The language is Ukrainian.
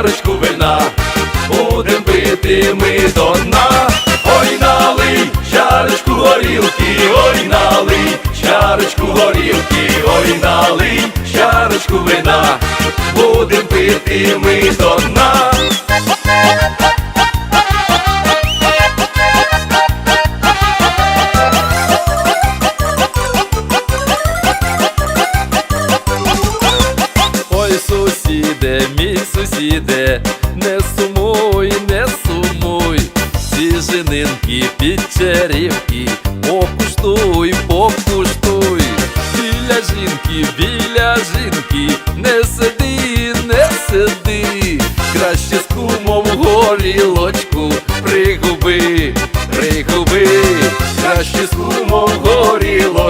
чарочку вина, будем пити ми до дна, ой налий, чарочку горілки, ой налий, чарочку горілки, ой налий, чарочку вина, будем пити ми до дна. мій сусіде, не сумуй, не сумуй, ці женинки під чарівки, покуштуй, покуштуй, біля жінки, біля жінки, не сиди, не сиди, краще з кумом горілочку. Пригуби, пригуби, краще з кумом горілочку.